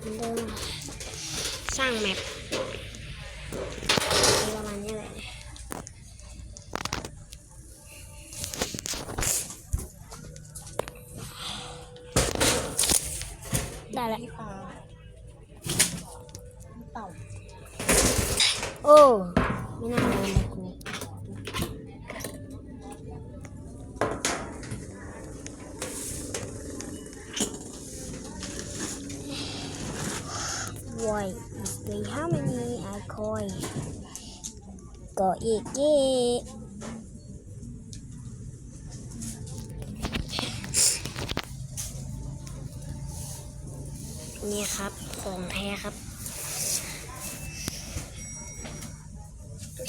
เหมือนเดิมสร้างแมปประมาณนี้เลยได้แล้วปลาเต่าโอ้ไม่น่าโดนเลย coin. See how many I coin. Go eat it. Yeah, ครับของแท้ครับ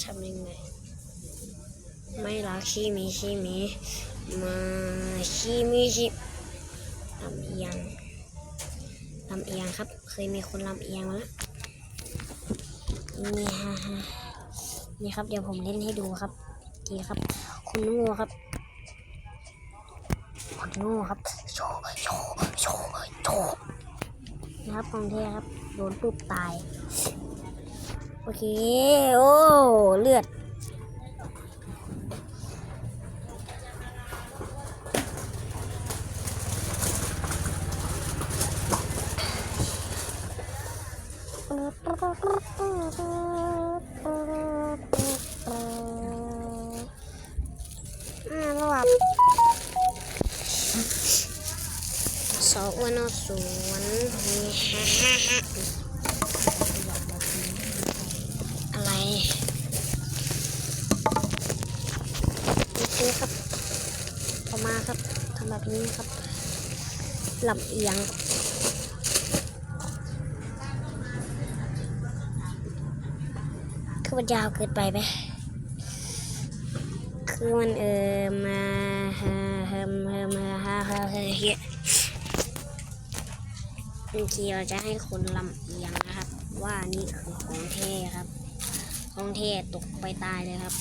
ทำยังไงไม่รักขี้มีขี้มีมาขี้มีขี้ทำยัง ลำเอียงครับ เคยมีคนลำเอียงมาแล้วนี่ฮะนี่ครับ เดี๋ยวผมเล่นให้ดูครับ ดีครับ คุณโง่ครับคุณโง่ครับโชว์โชว์โชว์โชว์นะครับของแท้ครับ โดนปุ๊บตาย โอเค โอ้ เลือด อ่าระห ว่างสองวันอสวนนี่ฮ่าฮ่าฮ่าอะไรนี่คือครับออกมาครับทำแบบนี้ครับลำเอียงคื อมันยาวเกินไปไหมคือมันเออมาเฮิมเฮิมเฮิมเฮิมเฮิมเฮิมเฮียบางทีเราจะให้คนลำเอียงนะครับ ว่านี่คือของเท่ครับ ของเท่ตกไปตายเลยครับ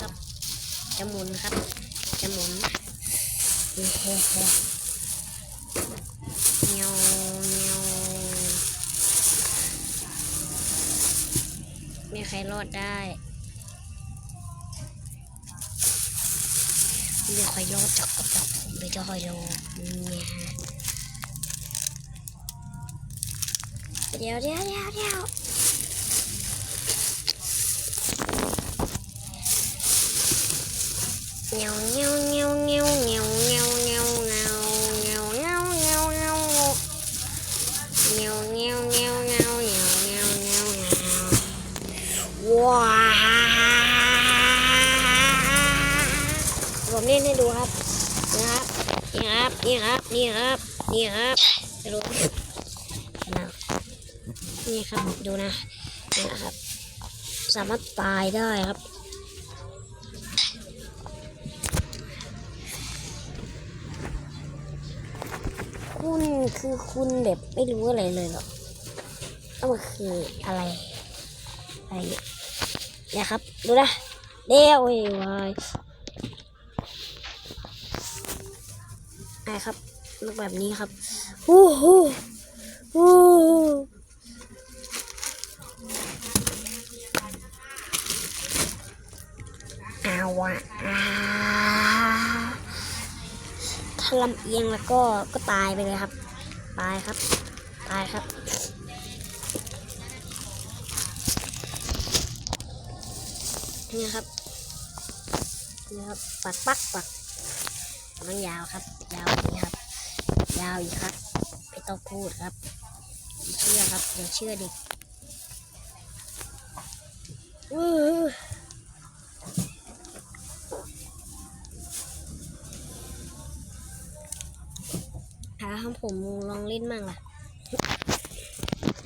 ครับจะหมุนครับ จะหมุนเฮ้เฮ้เฮ้เงี้ยวเงี้ยวมี ใครรอดได้มีใครรอดจากกระป๋าผมหรือจะคอยดูเนี่ยฮะเดี๋ยวเดี๋ยวเดี๋ยวเดี๋ยวเงี้ยวเงี้ยวเงี้ยวเงี้ยวเงี้ยว นี่ครับ นี่ครับ นี่ครับ นี่ครับไม่รู้นะนี่ครับ ดูนะนี่นะครับ สามารถตายได้ครับคุณคือคุณแบบไม่รู้อะไรเลยหรอแล้วมันคืออะไร อะไรเนี่ยครับ ดูนะเดี๋ยวเว้ยวาย ครับลูกแบบนี้ครับฮู้ฮู้ฮู้เอาวะอ่าถ้าลำเอียงแล้วก็ก็ตายไปเลยครับ ตายครับ ตายครับนี่ครับนี่ครับปักปักปัก มันยาวครับ ยาวนี้ครับ ยาวอีกครับไม่ต้องพูดครับเชื่อครับอย่าเชื่อเด็กอื้อหาคำผมลองเล่นมั่งล่ะ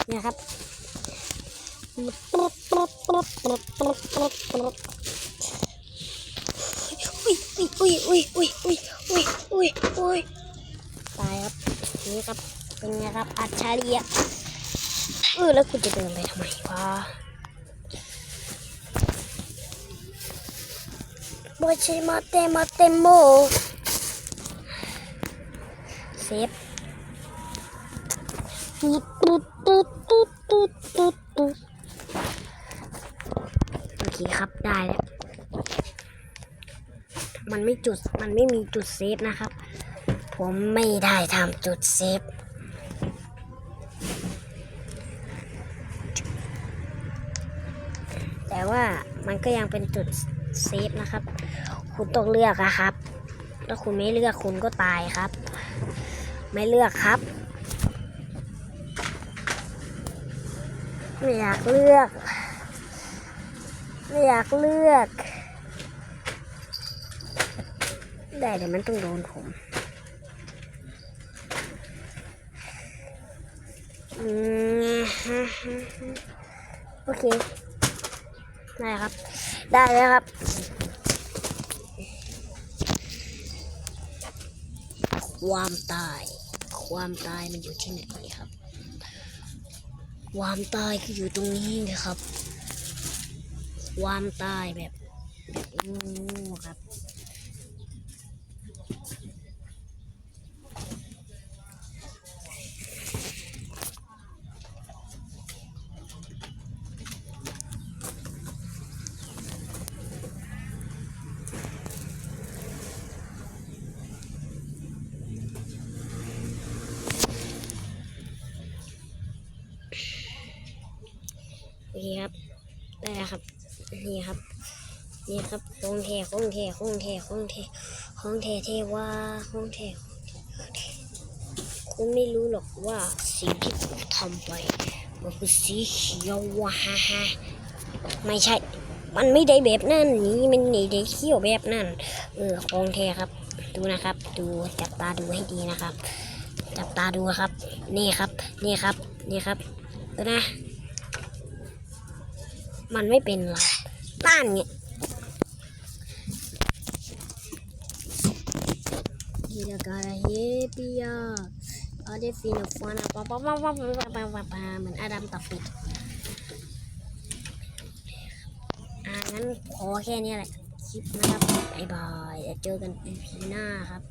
เนี่ยครับอุ้ยอุ้ยอุ้ยอุ้ยอุ้ย อุ้ยอุ้ยอุ้ยตายครับนี่ครับเป็นไงครับอัจฉริยะเออแล้วคุณจะเดินไปทำไมวะบอชิมาเตมาเตโมเซฟตุ๊ดตุ๊ดตุ๊ดตุ๊ดตุ๊ดตุ๊ดตุ๊ดโอเคครับได้แล้วมันไม่จุด มันไม่มีจุดเซฟนะครับ ผมไม่ได้ทำจุดเซฟแต่ว่ามันก็ยังเป็นจุดเซฟนะครับ คุณต้องเลือกอะครับ ถ้าคุณไม่เลือกคุณก็ตายครับ ไม่เลือกครับ ไม่อยากเลือก ไม่อยากเลือก ได้เดี๋ยวมันต้องโดนผมโอเค ได้ครับ ได้แล้วครับ ความตาย ความตายมันอยู่ที่ไหนครับ ความตายก็อยู่ตรงนี้นะครับ ความตายแบบแบบงูครับ โอเคครับ ได้แล้วครับ นี่ครับ นี่ครับคงเทคงเทคงเทคงเทคงเทเทว่าคงเทคุณไม่รู้หรอกว่าสิ่งที่ผมทำไป มันคือสีเขียวว่าฮ่าฮ่าไม่ใช่ มันไม่ได้แบบนั่นนี่มันไม่ได้เขียวแบบนั่นเออคงเทครับ ดูนะครับ ดูจับตาดูให้ดีนะครับ จับตาดูครับ นี่ครับ นี่ครับ นี่ครับ ดูนะ มันไม่เป็นไรอกต้านไงกีฬากาเฮปิยาอาเดฟินฟานาปะปะปะปะปะปะปะปะปะเหมือนอาดัมตับปิดอ่างั้นพอแค่นี้แหละ คลิปนะครับบ๊ายบายเจอกัน EP หน้าครับ